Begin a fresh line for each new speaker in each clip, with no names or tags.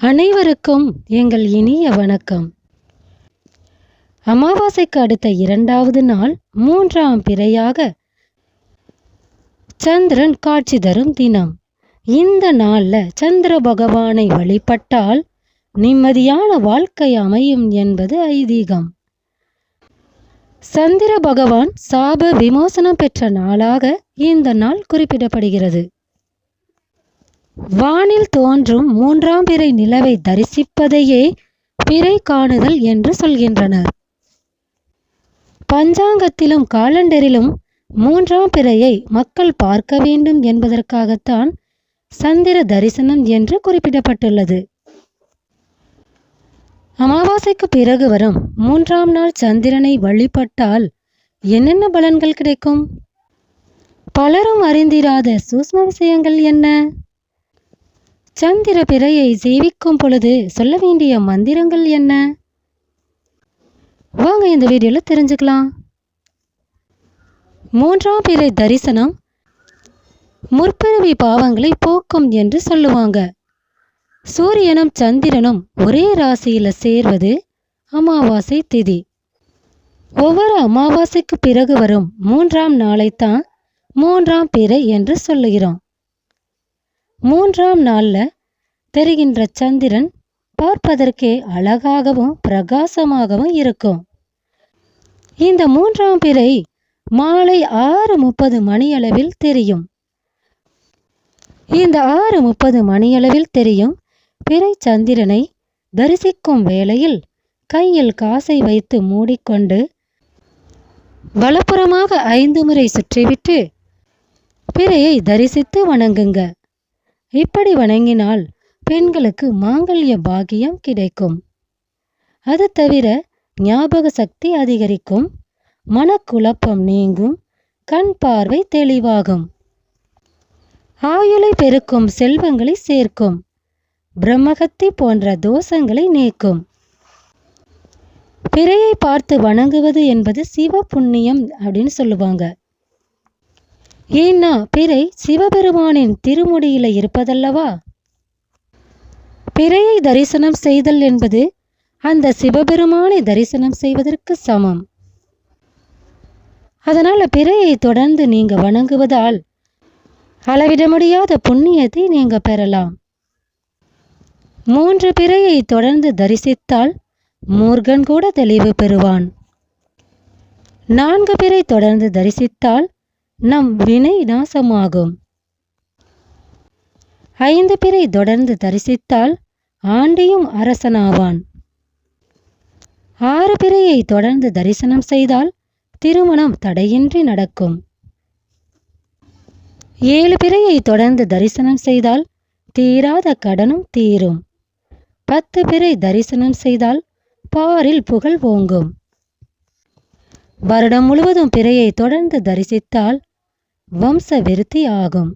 அனைவருக்கும் எங்கள் இனிய வணக்கம். அமாவாசைக்கு அடுத்த இரண்டாவது நாள் மூன்றாம் பிறையாக சந்திரன் காட்சி தரும் தினம். இந்த நாள்ல சந்திர பகவானை வழிபட்டால் நிம்மதியான வாழ்க்கை அமையும் என்பது ஐதீகம். சந்திர பகவான் சாப விமோசனம் பெற்ற நாளாக இந்த நாள் குறிப்பிடப்படுகிறது. வானில் தோன்றும் மூன்றாம் பிறை நிலவை தரிசிப்பதையே பிறை காணுதல் என்று சொல்கின்றனர். பஞ்சாங்கத்திலும் காலண்டரிலும் மூன்றாம் பிறையை மக்கள் பார்க்க வேண்டும் என்பதற்காகத்தான் சந்திர தரிசனம் என்று குறிப்பிடப்பட்டுள்ளது. அமாவாசைக்கு பிறகு வரும் மூன்றாம் நாள் சந்திரனை வழிபட்டால் என்னென்ன பலன்கள் கிடைக்கும்? பலரும் அறிந்திராத சூஸ்ம விஷயங்கள் என்ன? சந்திர பிறையை சேவிக்கும் பொழுது சொல்ல வேண்டிய மந்திரங்கள் என்ன? வாங்க இந்த வீடியோல தெரிஞ்சுக்கலாம். மூன்றாம் பிறை தரிசனம் முற்பிறவி பாவங்களை போக்கும் என்று சொல்லுவாங்க. சூரியனும் சந்திரனும் ஒரே ராசியில சேர்வது அமாவாசை திதி. ஒவ்வொரு அமாவாசைக்கு பிறகு வரும் மூன்றாம் நாளைத்தான் மூன்றாம் பிறை என்று சொல்லுகிறோம். மூன்றாம் நாள்ல தெரிகின்ற சந்திரன் பார்ப்பதற்கே அழகாகவும் பிரகாசமாகவும் இருக்கும். இந்த மூன்றாம் பிறை மாலை ஆறு முப்பது மணியளவில் தெரியும். இந்த ஆறு முப்பது மணியளவில் தெரியும் பிறை சந்திரனை தரிசிக்கும் வேளையில் கையில் காசை வைத்து மூடிக்கொண்டு வலப்புறமாக ஐந்து முறை சுற்றிவிட்டு பிறையை தரிசித்து வணங்குங்க. இப்படி வணங்கினால் பெண்களுக்கு மாங்கல்ய பாக்கியம் கிடைக்கும். அது தவிர ஞாபக சக்தி அதிகரிக்கும் மனக்குழப்பம் நீங்கும் கண் பார்வை தெளிவாகும். ஆயுளை பெருக்கும் செல்வங்களை சேர்க்கும் பிரம்மகத்தி போன்ற தோஷங்களை நீக்கும். பிறையை பார்த்து வணங்குவது என்பது சிவ புண்ணியம் அப்படின்னு சொல்லுவாங்க. ஏன்னா பிறை சிவபெருமானின் திருமுடியில இருப்பதல்லவா? பிறையை தரிசனம் செய்தல் என்பது அந்த சிவபெருமானை தரிசனம் செய்வதற்கு சமம். அதனால பிறையை தொடர்ந்து நீங்க வணங்குவதால் அளவிட முடியாத புண்ணியத்தை நீங்க பெறலாம். மூன்று பிறையை தொடர்ந்து தரிசித்தால் மூர்கன் கூட தெளிவு பெறுவான். நான்கு பிறை தொடர்ந்து தரிசித்தால் நம் வினை நாசமாகும் ஐந்து பிறை தொடர்ந்து தரிசித்தால் ஆண்டியும் அரசனாவான். ஆறு பிறையை தொடர்ந்து தரிசனம் செய்தால் திருமணம் தடையின்றி நடக்கும். ஏழு பிறையை தொடர்ந்து தரிசனம் செய்தால் தீராத கடனும் தீரும். பத்து பிறை தரிசனம் செய்தால் பாரில் புகழ் ஓங்கும். வருடம் முழுவதும் பிறையை தொடர்ந்து தரிசித்தால் வம்ச விருத்தி ஆகும்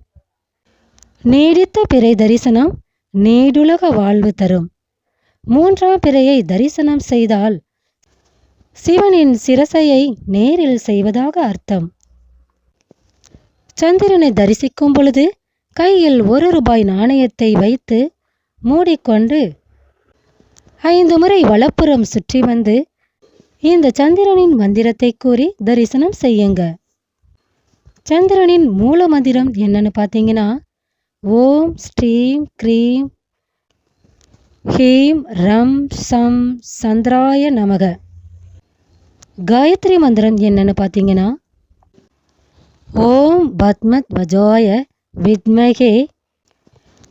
நீடித்த பிறை தரிசனம் நீடுலக வாழ்வு தரும். மூன்றாம் பிறையை தரிசனம் செய்தால் சிவனின் சிரசையை நேரில் செய்வதாக அர்த்தம். சந்திரனை தரிசிக்கும் பொழுது கையில் ஒரு ரூபாய் நாணயத்தை வைத்து மூடிக்கொண்டு ஐந்து முறை வலப்புறம் சுற்றி வந்து இந்த சந்திரனின் மந்திரத்தை கூறி தரிசனம் செய்யுங்க. சந்திரனின் மூல மந்திரம் என்னன்னு பார்த்தீங்கன்னா ஓம் ஸ்ரீம் க்ரீம் ஹீம் ரம் சம் சந்திராய நமக. காயத்ரி மந்திரம் என்னன்னு பார்த்தீங்கன்னா ஓம் பத்மத் வஜாய வித்மகே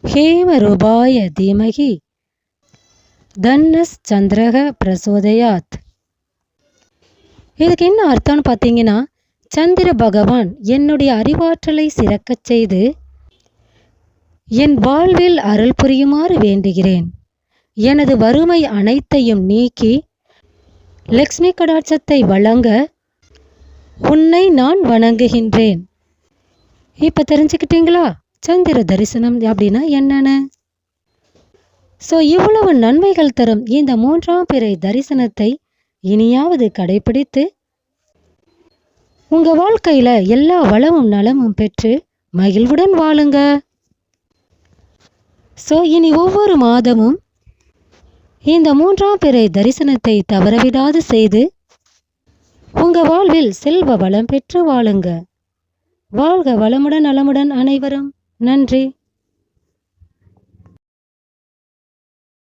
ஹேம ரூபாய தீமகி தன்னஸ் சந்திரக பிரசோதயாத். இதுக்கு என்ன அர்த்தம்னு பார்த்தீங்கன்னா சந்திர பகவான் என்னுடைய அறிவாற்றலை சிறக்கச் செய்து என் வாழ்வில் அருள் புரியுமாறு வேண்டுகிறேன். எனது வறுமை அனைத்தையும் நீக்கி லக்ஷ்மி கடாட்சத்தை வழங்க உன்னை நான் வணங்குகின்றேன். இப்போ தெரிஞ்சுக்கிட்டீங்களா? சந்திர தரிசனம் அப்படின்னா என்னன்னு? ஸோ இவ்வளவு நன்மைகள் தரும் இந்த மூன்றாம் பிறை தரிசனத்தை இனியாவது கடைபிடித்து உங்கள் வாழ்க்கையில் எல்லா வளமும் நலமும் பெற்று மகிழ்வுடன் வாழுங்க. ஸோ இனி ஒவ்வொரு மாதமும் இந்த மூன்றாம் பிறை தரிசனத்தை தவறவிடாது செய்து உங்கள் வாழ்வில் செல்வ வளம் பெற்று வாழுங்க. வாழ்க வளமுடன் நலமுடன் அனைவரும். நன்றி.